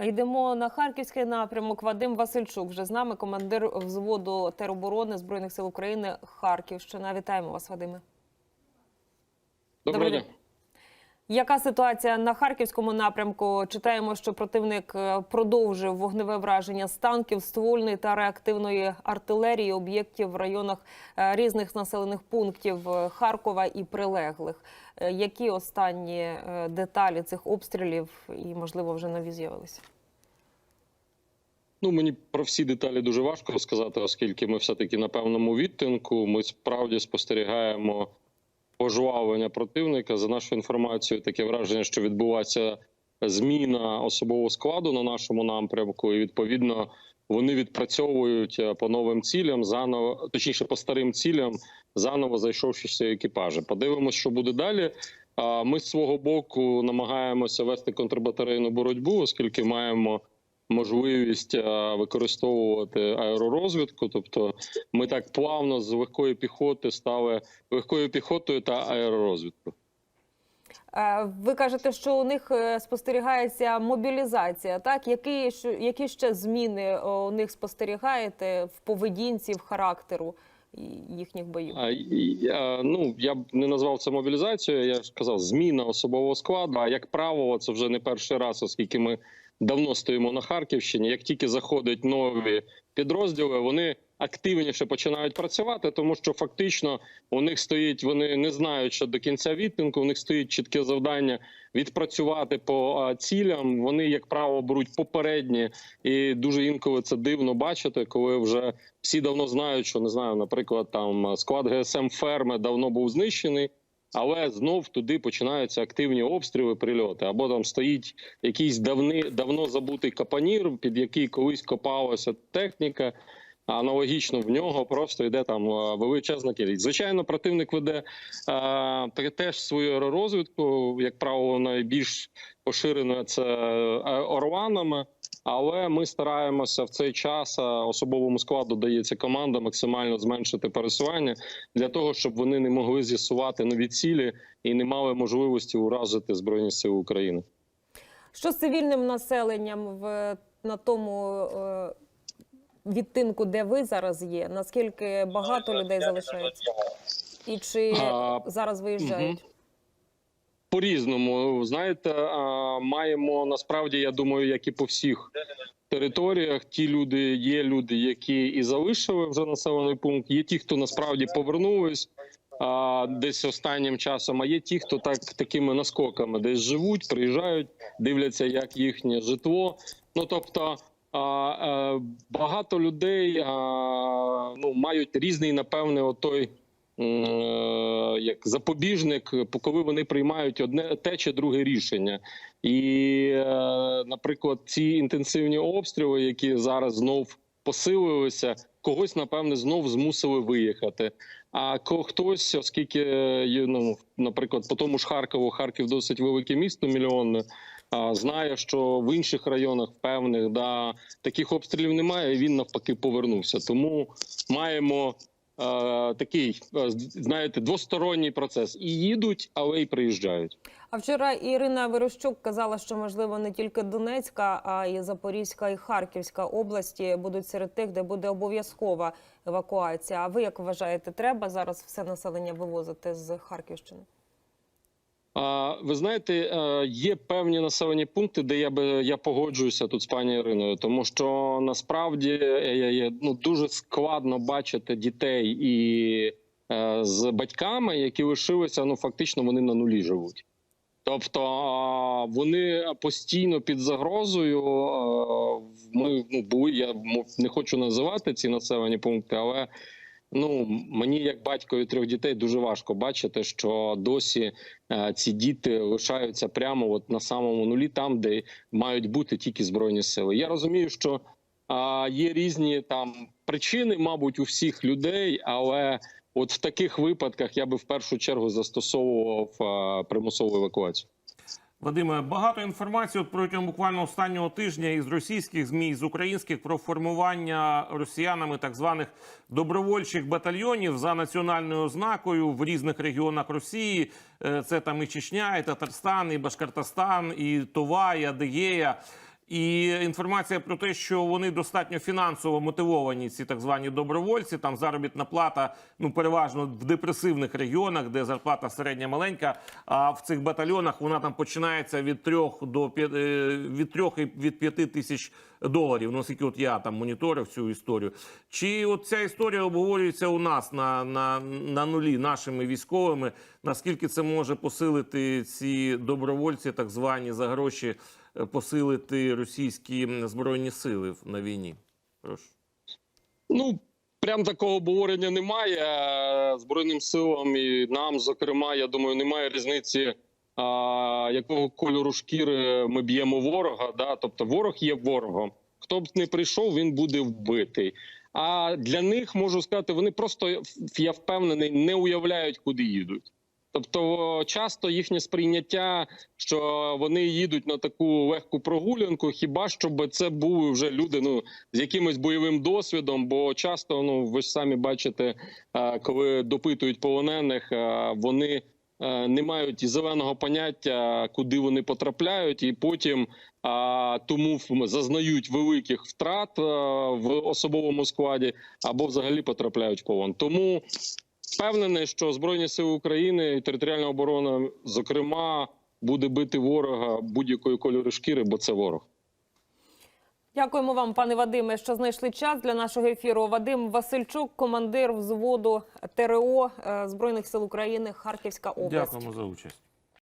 Йдемо на харківський напрямок. Вадим Васильчук вже з нами, командир взводу тероборони збройних сил України Харківщина. Вітаємо вас, Вадиме. Добрий день. Яка ситуація на харківському напрямку? Читаємо, що противник е, продовжив вогневе враження з танків, ствольної та реактивної артилерії об'єктів в районах е, різних населених пунктів е, Харкова і прилеглих. Які останні деталі цих обстрілів і, можливо, вже нові з'явилися? Ну мені про всі деталі дуже важко сказати, оскільки ми все-таки на певному відтинку. Ми справді спостерігаємо пожвавлення противника. За нашою інформацією, таке враження, що відбувається зміна особового складу на нашому напрямку, і відповідно вони відпрацьовують е, по новим цілям, заново точніше по старим цілям, заново зайшовшися екіпажі. Подивимося, що буде далі. Ми з свого боку намагаємося вести контрбатарейну боротьбу, оскільки маємо можливість е, використовувати аеророзвідку. Тобто, ми так плавно з легкої піхоти стали легкою піхотою та аеророзвідкою. Е, Ви кажете, що у них е, спостерігається мобілізація. Так, які, які ще зміни у них спостерігаєте в поведінці, в характеру їхніх боїв? А, а, ну я б не назвав це мобілізацією. Я ж казав, зміна особового складу. А як правило, це вже не перший раз, оскільки ми давно стоїмо на Харківщині. Як тільки заходять нові підрозділи, вони активніше починають працювати, тому що фактично у них стоїть, вони не знають, що до кінця відтинку у них стоїть чітке завдання відпрацювати по цілям. Вони, як правило, беруть попередні, і дуже інколи це дивно бачити, коли вже всі давно знають, що не знаю, наприклад, там склад ГСМ ферми давно був знищений. Але знов туди починаються активні обстріли, прильоти. Або там стоїть якийсь давни, давно забутий капанір, під який колись копалася техніка. Аналогічно в нього просто йде там е, величезна кількість. Звичайно, противник веде е, теж свою аеророзвідку, як правило, найбільш поширено це е, орланами. Але ми стараємося в цей час е, особовому складу дається команда максимально зменшити пересування для того, щоб вони не могли з'ясувати нові цілі і не мали можливості уразити збройні сили України. Що з цивільним населенням в на тому відтинку, де ви зараз є? Наскільки багато людей залишається? І чи А, зараз виїжджають? По різному знаєте, а, маємо насправді, я думаю, як і по всіх територіях. Ті люди є люди, які і залишили вже населений пункт. Є ті, хто насправді повернулись а, десь останнім часом. А є ті, хто так такими наскоками десь живуть, приїжджають, дивляться, як їхнє житло. Ну тобто. А, багато людей ну мають різний, напевне, отой е, як запобіжник, коли вони приймають одне те чи друге рішення. І, е, наприклад, ці інтенсивні обстріли, які зараз знов посилилися, когось напевне знов змусили виїхати. А хтось, оскільки е, ну, наприклад, по тому ж Харкову, Харків досить велике місто мільйонне. Знає, що в інших районах певних да таких обстрілів немає. і Він навпаки повернувся. Тому маємо е, такий, е, знаєте, двосторонній процес. І їдуть, але й приїжджають. А вчора Ірина Верещук казала, що можливо не тільки Донецька, а й Запорізька і Харківська області будуть серед тих, де буде обов'язкова евакуація. А ви як вважаєте, треба зараз все населення вивозити з Харківщини? Ви знаєте, е, є певні населені пункти, де я би я погоджуюся тут з пані Іриною, тому що насправді е, ну дуже складно бачити дітей і е, з батьками, які лишилися. Ну фактично вони на нулі живуть. Тобто вони постійно під загрозою. Ми ну були. Я не хочу називати ці населені пункти, але ну мені, як батькові трьох дітей, дуже важко бачити, що досі е, ці діти лишаються прямо от на самому нулі, там де мають бути тільки збройні сили. Я розумію, що а, є різні там причини, мабуть, у всіх людей, але от в таких випадках я би в першу чергу застосовував а, примусову евакуацію. Вадиме, багато інформації от протягом буквально останнього тижня із російських змі, з українських про формування росіянами так званих добровольчих батальйонів за національною ознакою в різних регіонах Росії. Е, Це там і Чечня, і Татарстан, і Башкортостан, і Това, і Адигея. І інформація про те, що вони достатньо фінансово мотивовані, ці так звані добровольці. Там заробітна плата, ну переважно в депресивних регіонах, де зарплата середня маленька. А в цих батальйонах вона там починається від трьох до п'я- е, від трьох і від п'яти тисяч доларів. Ну, от я там моніторив цю історію. Чи от ця історія обговорюється у нас на, на, на нулі нашими військовими? Наскільки це може посилити ці добровольці, так звані за гроші, посилити російські збройні сили на війні? Прошу. Ну прям такого обговорення немає. Е, Збройним силам і нам, зокрема, я думаю, немає різниці. А, якого кольору шкіри ми б'ємо ворога? Да? Тобто, ворог є ворогом. Хто б не прийшов, він буде вбитий. А для них можу сказати, вони просто я впевнений, не уявляють, куди їдуть. Тобто, часто їхнє сприйняття, що вони їдуть на таку легку прогулянку, хіба щоб це були вже люди ну з якимось бойовим досвідом. Бо часто, ну ви ж самі бачите, е, коли допитують полонених, е, вони е, не мають зеленого поняття, куди вони потрапляють, і потім а, тому зазнають великих втрат в особовому складі або взагалі потрапляють в полон. Тому впевнений, що збройні сили України і територіальна оборона, зокрема, буде бити ворога будь-якої кольору шкіри, бо це ворог. Дякуємо вам, пане Вадиме, що знайшли час для нашого ефіру. Вадим Васильчук, командир взводу ТРО е, Збройних сил України, Харківська область. Дякуємо за участь.